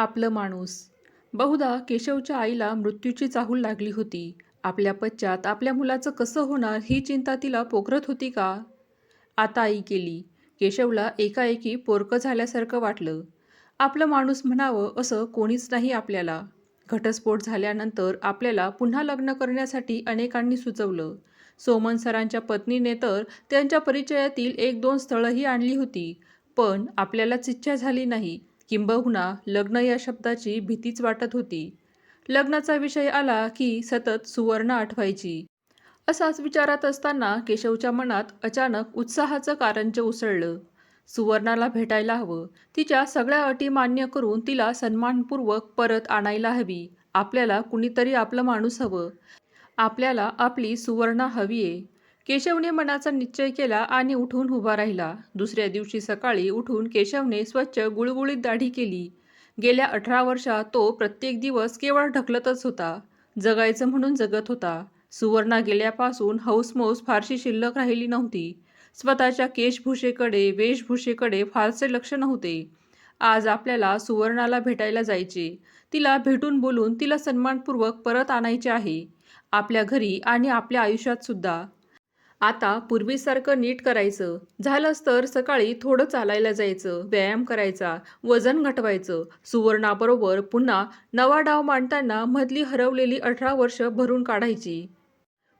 आपलं माणूस. बहुधा केशवच्या आईला मृत्यूची चाहूल लागली होती. आपल्या पश्चात आपल्या मुलाचं कसं होणार ही चिंता तिला पोखरत होती का? आता आई गेली. केशवला एकाएकी पोरकं झाल्यासारखं वाटलं. आपलं माणूस म्हणावं असं कोणीच नाही आपल्याला. घटस्फोट झाल्यानंतर आपल्याला पुन्हा लग्न करण्यासाठी अनेकांनी सुचवलं. सोमन सरांच्या पत्नीने तर त्यांच्या परिचयातील एक दोन स्थळंही आणली होती. पण आपल्यालाच इच्छा झाली नाही. किंबहुना लग्न या शब्दाची भीतीच वाटत होती. लग्नाचा विषय आला की सतत सुवर्ण आठवायची. असाच विचारात असताना केशवच्या मनात अचानक उत्साहाचं कारंज उसळलं. सुवर्णाला भेटायला हवं. तिच्या सगळ्या अटी मान्य करून तिला सन्मानपूर्वक परत आणायला हवी. आपल्याला कुणीतरी आपलं माणूस हवं. आपल्याला आपली सुवर्णा हवी आहे केशवने मनाचा निश्चय केला आणि उठून उभा राहिला. दुसऱ्या दिवशी सकाळी उठून केशवने स्वच्छ गुळगुळीत दाढी केली. गेल्या अठरा वर्षात तो प्रत्येक दिवस केवळ ढकलतच होता. जगायचं म्हणून जगत होता. सुवर्णा गेल्यापासून हौसमौस फारशी शिल्लक राहिली नव्हती. स्वतःच्या केशभूषेकडे वेशभूषेकडे फारसे लक्ष नव्हते. आज आपल्याला सुवर्णाला भेटायला जायचे. तिला भेटून बोलून तिला सन्मानपूर्वक परत आणायचे आहे. आपल्या घरी आणि आपल्या आयुष्यात सुद्धा. आता पूर्वीसारखं नीट करायचं. झालंच तर सकाळी थोडं चालायला जायचं व्यायाम करायचा वजन घटवायचं. सुवर्णाबरोबर पुन्हा नवा डाव मांडताना मधली हरवलेली अठरा वर्ष भरून काढायची.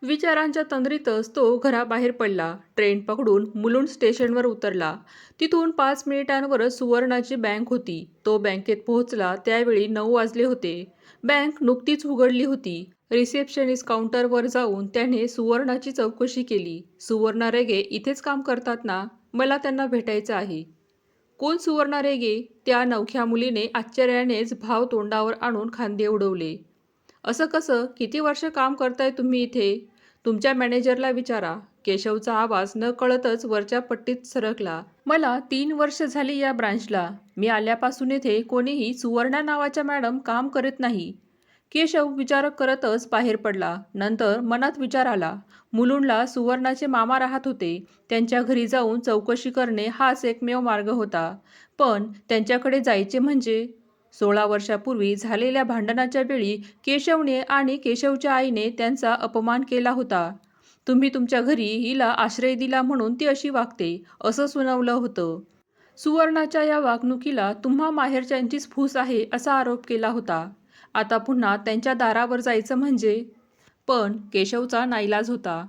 विचारांच्या तंद्रीतच तो घराबाहेर पडला. ट्रेन पकडून मुलुंड स्टेशनवर उतरला. तिथून पाच मिनिटांवरच सुवर्णाची बँक होती. तो बँकेत पोहोचला त्यावेळी नऊ वाजले होते. बँक नुकतीच उघडली होती. रिसेप्शनिस्ट काउंटरवर जाऊन त्याने सुवर्णाची चौकशी केली. सुवर्णा रेगे इथेच काम करतात ना? मला त्यांना भेटायचं आहे. कोण सुवर्णा रेगे? त्या नवख्या मुलीने आश्चर्यानेच भाव तोंडावर आणून खांदे उडवले. असं कसं? किती वर्ष काम करताय तुम्ही इथे? तुमच्या मॅनेजरला विचारा. केशवचा आवाज न कळतच वरच्या पट्टीत सरकला. मला तीन वर्ष झाली या ब्रांचला. मी आल्यापासून येथे कोणीही सुवर्णा नावाच्या मॅडम काम करत नाही. केशव विचार करतच बाहेर पडला. नंतर मनात विचार आला. मुलुंडला सुवर्णाचे मामा राहत होते. त्यांच्या घरी जाऊन चौकशी करणे हाच एकमेव मार्ग होता. पण त्यांच्याकडे जायचे म्हणजे? सोळा वर्षापूर्वी झालेल्या भांडणाच्या वेळी केशवने आणि केशवच्या आईने त्यांचा अपमान केला होता. तुम्ही तुमच्या घरी हिला आश्रय दिला म्हणून ती अशी वागते असं सुनावलं होतं. सुवर्णाच्या या वागणुकीला तुम्हा माहेरच्यांचीच फूस आहे असा आरोप केला होता. आता पुन्हा त्यांच्या दारावर जायचं म्हणजे? पण केशवचा नाईलाज होता.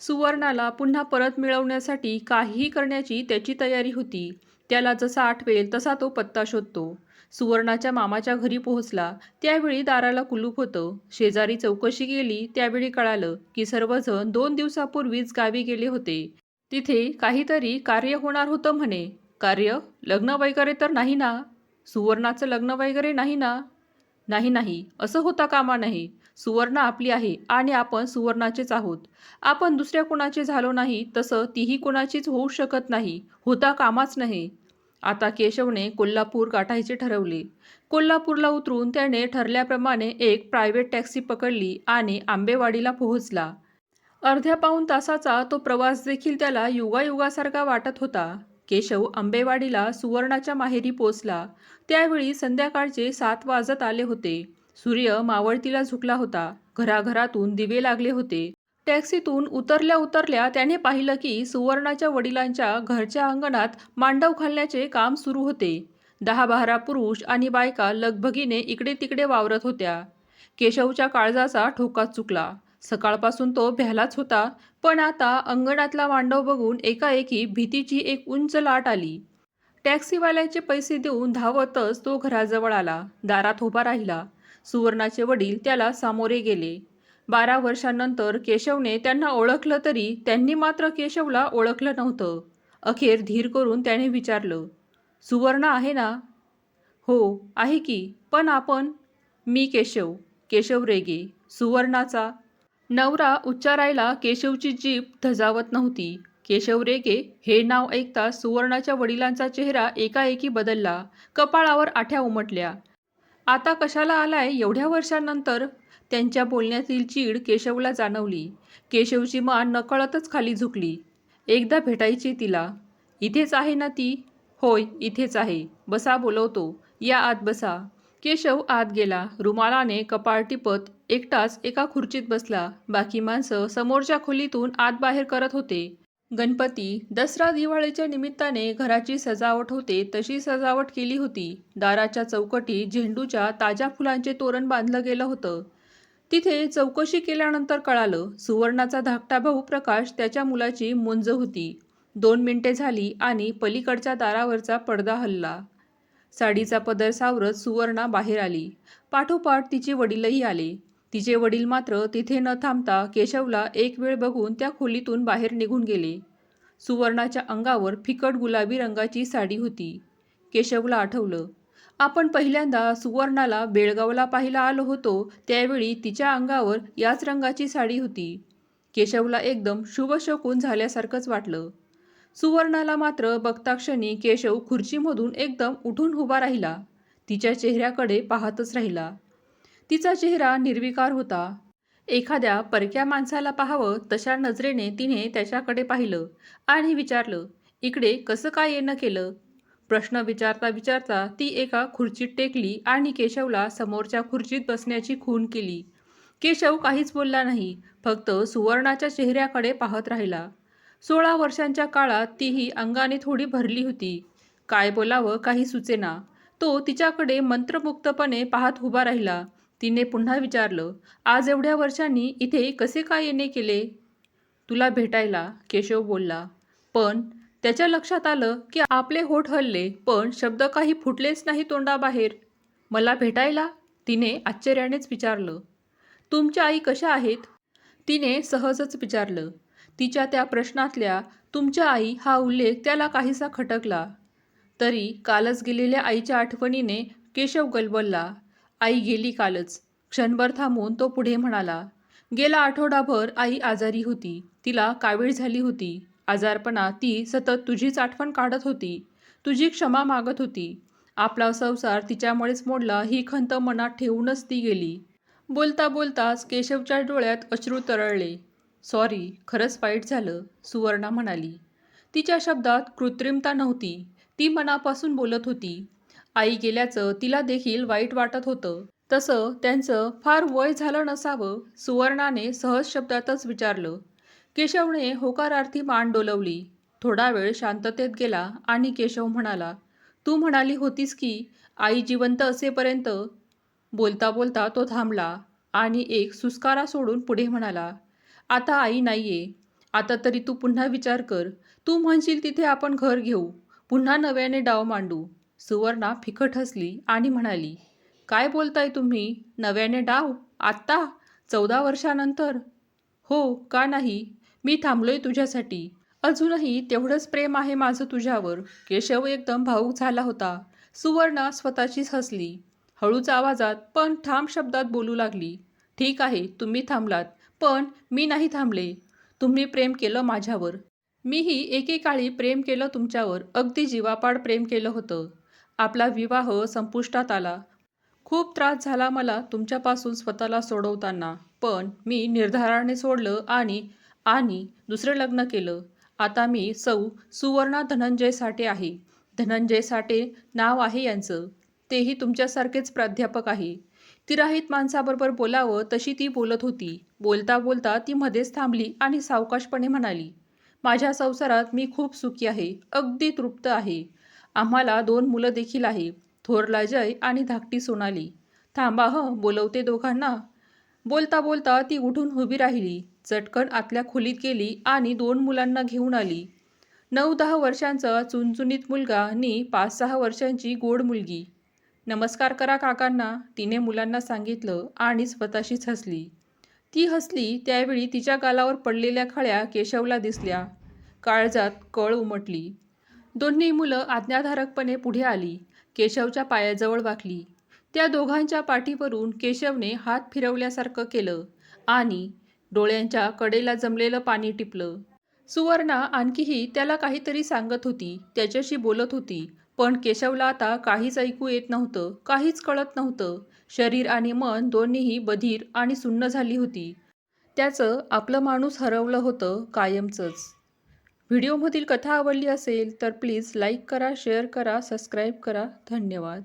सुवर्णाला पुन्हा परत मिळवण्यासाठी काहीही करण्याची त्याची तयारी होती. त्याला जसा आठवेल तसा तो पत्ता शोधतो. सुवर्णाच्या मामाच्या घरी पोहोचला. त्यावेळी दाराला कुलूप होतं. शेजारी चौकशी केली त्यावेळी कळालं की सर्वजण दोन दिवसापूर्वीच गावी गेले होते. तिथे काहीतरी कार्य होणार होतं म्हणे. कार्य? लग्न वगैरे तर नाही ना? सुवर्णाचं लग्न वगैरे नाही ना? नाही नाही असं होता कामा नाही. सुवर्ण आपली आहे आणि आपण सुवर्णाचेच आहोत. आपण दुसऱ्या कुणाचे झालो नाही तसं तीही कुणाचीच होऊ शकत नाही. होता कामाच नाही. आता केशवने कोल्हापूर गाठायचे ठरवले. कोल्हापूरला उतरून त्याने ठरल्याप्रमाणे एक प्रायव्हेट टॅक्सी पकडली आणि आंबेवाडीला पोहोचला. अर्ध्या पाऊण तासाचा तो प्रवास देखील त्याला युगायुगासारखा वाटत होता. केशव आंबेवाडीला सुवर्णाच्या माहेरी पोचला. त्यावेळी संध्याकाळचे सात वाजत आले होते. सूर्य मावळतीला झुकला होता. घराघरातून दिवे लागले होते. टॅक्सीतून उतरल्या उतरल्या त्याने पाहिलं की सुवर्णाच्या वडिलांच्या घरच्या अंगणात मांडव घालण्याचे काम सुरू होते. दहा बारा पुरुष आणि बायका लगबगीने इकडे तिकडे वावरत होत्या. केशवच्या काळजाचा ठोकाच चुकला. सकाळपासून तो भ्यालाच होता पण आता अंगणातला मांडव बघून एकाएकी भीतीची एक उंच लाट आली. टॅक्सीवाल्याचे पैसे देऊन धावतच तो घराजवळ आला दारात उभा राहिला. सुवर्णाचे वडील त्याला सामोरे गेले. बारा वर्षांनंतर केशवने त्यांना ओळखलं तरी त्यांनी मात्र केशवला ओळखलं नव्हतं. अखेर धीर करून त्याने विचारलं सुवर्ण आहे ना? हो आहे की. पण आपण? मी केशव केशव रेगे सुवर्णाचा नवरा उच्चारायला केशवची जीभ धजावत नव्हती. केशव रेगे हे नाव ऐकता सुवर्णाच्या वडिलांचा चेहरा एकाएकी बदलला. कपाळावर आठ्या उमटल्या. आता कशाला आलाय एवढ्या वर्षांनंतर? त्यांच्या बोलण्यातील चीड केशवला जाणवली. केशवची मान नकळतच खाली झुकली. एकदा भेटायची तिला. इथेच आहे ना ती? होय इथेच आहे. बसा बोलवतो. या आत बसा. केशव आत गेला. रुमालाने कपाळ टिपत एकटाच एका खुर्चीत बसला. बाकी माणसं समोरच्या खोलीतून आत बाहेर करत होते. गणपती दसरा दिवाळीच्या निमित्ताने घराची सजावट होते तशी सजावट केली होती. दाराच्या चौकटी झेंडूच्या ताज्या फुलांचे तोरण बांधलं गेलं होतं. तिथे चौकशी केल्यानंतर कळालं सुवर्णाचा धाकटा भाऊ प्रकाश त्याच्या मुलाची मुंज होती. दोन मिनिटे झाली आणि पलीकडच्या दारावरचा पडदा हलला. साडीचा पदर सावरत सुवर्णा बाहेर आली. पाठोपाठ तिचे वडीलही आले. तिचे वडील मात्र तिथे न थांबता केशवला एक वेळ बघून त्या खोलीतून बाहेर निघून गेले. सुवर्णाच्या अंगावर फिकट गुलाबी रंगाची साडी होती. केशवला आठवलं आपण पहिल्यांदा सुवर्णाला बेळगावला पाहायला आलो होतो त्यावेळी तिच्या अंगावर याच रंगाची साडी होती. केशवला एकदम शुभशकून झाल्यासारखंच वाटलं. सुवर्णाला मात्र बघताक्षणी केशव खुर्चीमधून एकदम उठून उभा राहिला. तिच्या चेहऱ्याकडे पाहतच राहिला. तिचा चेहरा निर्विकार होता. एखाद्या परक्या माणसाला पाहावं तशा नजरेने तिने त्याच्याकडे पाहिलं आणि विचारलं इकडे कसं काय येणं केलं? प्रश्न विचारता विचारता ती एका खुर्चीत टेकली आणि केशवला समोरच्या खुर्चीत बसण्याची खून केली. केशव काहीच बोलला नाही फक्त सुवर्णाच्या चेहऱ्याकडे पाहत राहिला. सोळा वर्षांच्या काळात तीही अंगाने थोडी भरली होती. काय बोलावं काही सुचेना. तो तिच्याकडे मंत्रमुक्तपणे पाहत उभा राहिला. तिने पुन्हा विचारलं आज एवढ्या वर्षांनी इथे कसे काय येणे केले? तुला भेटायला केशव बोलला. पण त्याच्या लक्षात आलं की आपले होठ हलले पण शब्द काही फुटलेच नाही तोंडाबाहेर. मला भेटायला? तिने आश्चर्यानेच विचारलं. तुमच्या आई कशा आहेत? तिने सहजच विचारलं. तिच्या त्या प्रश्नातल्या तुमच्या आई हा उल्लेख त्याला काहीसा खटकला. तरी कालच गेलेल्या आईच्या आठवणीने केशव गलबलला. आई गेली कालच. क्षणभर थांबून तो पुढे म्हणाला गेला आठवडाभर आई आजारी होती. तिला कावीळ झाली होती. आजारपणा ती सतत तुझीच आठवण काढत होती. तुझी क्षमा मागत होती. आपला संसार तिच्यामुळेच मोडला ही खंत मनात ठेवूनच ती गेली. बोलता बोलताच केशवच्या डोळ्यात अश्रू तरळले. सॉरी खरंच वाईट झालं सुवर्णा म्हणाली. तिच्या शब्दात कृत्रिमता नव्हती. ती मनापासून बोलत होती. आई गेल्याचं तिला देखील वाईट वाटत होतं. तसं त्यांचं फार वय झालं नसावं सुवर्णाने सहज शब्दातच विचारलं. केशवने होकारार्थी मान डोलवली. थोडा वेळ शांततेत गेला आणि केशव म्हणाला तू म्हणाली होतीस की आई जिवंत असेपर्यंत? बोलता बोलता तो थांबला आणि एक सुस्कारा सोडून पुढे म्हणाला आता आई नाही आहे आता तरी तू पुन्हा विचार कर. तू म्हणशील तिथे आपण घर घेऊ. पुन्हा नव्याने डाव मांडू. सुवर्णा फिकट हसली आणि म्हणाली काय बोलताय तुम्ही? नव्याने डाव? आत्ता? चौदा वर्षानंतर? हो का नाही? मी थांबलोय तुझ्यासाठी. अजूनही तेवढंच प्रेम आहे माझं तुझ्यावर. केशव एकदम भाऊक झाला होता. सुवर्णा स्वतःचीच हसली. हळूच आवाजात पण ठाम शब्दात बोलू लागली ठीक आहे तुम्ही थांबलात. पण मी नाही थांबले. तुम्ही प्रेम केलं माझ्यावर. मीही एकेकाळी प्रेम केलं तुमच्यावर. अगदी जीवापाड प्रेम केलं होतं. आपला विवाह संपुष्टात आला. खूप त्रास झाला मला तुमच्यापासून स्वतःला सोडवताना. पण मी निर्धाराने सोडलं आणि आणि दुसरं लग्न केलं. आता मी सौ सुवर्णा धनंजय साठे आहे. धनंजय साठे नाव आहे यांचं. तेही तुमच्यासारखेच प्राध्यापक आहे. तिराहित माणसाबरोबर बोलावं तशी ती बोलत होती. बोलता बोलता ती मध्येच थांबली आणि सावकाशपणे म्हणाली माझ्या संसारात मी खूप सुखी आहे अगदी तृप्त आहे. आम्हाला दोन मुलं देखील आहे थोरला जय आणि धाकटी सोनाली. थांबा ह बोलवते दोघांना. बोलता बोलता ती उठून उभी राहिली चटकन आतल्या खोलीत गेली आणि दोन मुलांना घेऊन आली. नऊ दहा वर्षांचा चुनचुनीत मुलगा आणि पाच सहा वर्षांची गोड मुलगी. नमस्कार करा काकांना. तिने मुलांना सांगितलं आणि स्वतःशीच हसली. ती हसली त्यावेळी तिच्या गालावर पडलेल्या खळ्या केशवला दिसल्या. काळजात कळ उमटली. दोन्ही मुलं आज्ञाधारकपणे पुढे आली. केशवच्या पायाजवळ वाकली. त्या दोघांच्या पाठीवरून केशवने हात फिरवल्यासारखं केलं आणि डोळ्यांच्या कडेला जमलेलं पाणी टिपलं. सुवर्णा आणखीही त्याला काहीतरी सांगत होती त्याच्याशी बोलत होती. पण केशवला आता काहीच ऐकू येत नव्हतं काहीच कळत नव्हतं. शरीर आणि मन दोन्हीही बधीर आणि सुन्न झाली होती. त्याचं आपलं माणूस हरवलं होतं कायमचंच. व्हिडिओमधील कथा आवडली असेल तर प्लीज लाईक करा शेअर करा सबस्क्राईब करा. धन्यवाद.